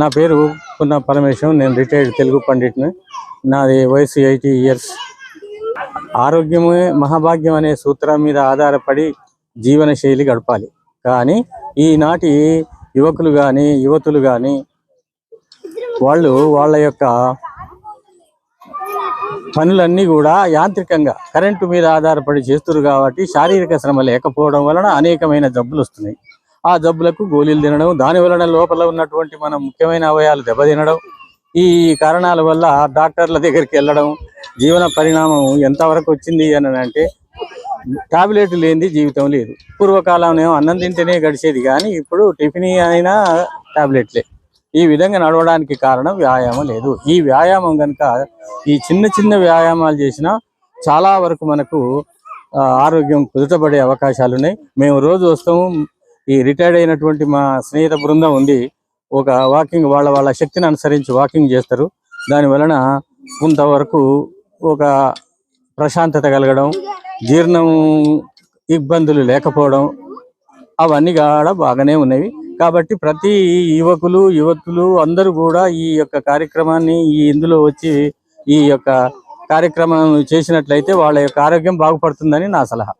నా పేరు పున్న పరమేశ్వరం నేను రిటైర్డ్ తెలుగు పండిట్ని. నాది వయసు ఎయిటీ ఇయర్స్. ఆరోగ్యమే మహాభాగ్యం అనే సూత్రం మీద ఆధారపడి జీవన శైలి గడపాలి. కానీ ఈనాటి యువకులు కానీ యువతులు కానీ వాళ్ళు వాళ్ళ యొక్క పనులన్నీ కూడా యాంత్రికంగా కరెంటు మీద ఆధారపడి చేస్తున్నారు కాబట్టి శారీరక శ్రమ లేకపోవడం వలన అనేకమైన జబ్బులు వస్తున్నాయి ఆ జబ్బులకు గోళీలు తినడం దాని వలన లోపల ఉన్నటువంటి మన ముఖ్యమైన అవయాలు దెబ్బతినడం ఈ కారణాల వల్ల డాక్టర్ల దగ్గరికి వెళ్ళడం జీవన పరిణామం ఎంతవరకు వచ్చింది అని అంటే టాబ్లెట్ లేనిది జీవితం లేదు. పూర్వకాలం ఏమో అన్నం తింటేనే గడిచేది కానీ ఇప్పుడు టిఫిన్ అయినా టాబ్లెట్లే. ఈ విధంగా నడవడానికి కారణం వ్యాయామం లేదు. ఈ వ్యాయామం కనుక ఈ చిన్న చిన్న వ్యాయామాలు చేసినా చాలా వరకు మనకు ఆరోగ్యం కుదుటపడే అవకాశాలు ఉన్నాయి మేము రోజు వస్తాము ఈ రిటైర్డ్ అయినటువంటి మా స్నేహిత బృందం ఉంది ఒక వాకింగ్ వాళ్ళ వాళ్ళ శక్తిని అనుసరించి వాకింగ్ చేస్తారు. దాని వలన కొంతవరకు ఒక ప్రశాంతత కలగడం జీర్ణం ఇబ్బందులు లేకపోవడం అవన్నీ కూడా బాగానే ఉన్నవి. కాబట్టి ప్రతి యువకులు యువతులు అందరూ కూడా ఈ యొక్క కార్యక్రమాన్ని ఈ ఇందులో వచ్చి ఈ యొక్క కార్యక్రమం చేసినట్లయితే వాళ్ళ యొక్క ఆరోగ్యం బాగుపడుతుందని నా సలహా.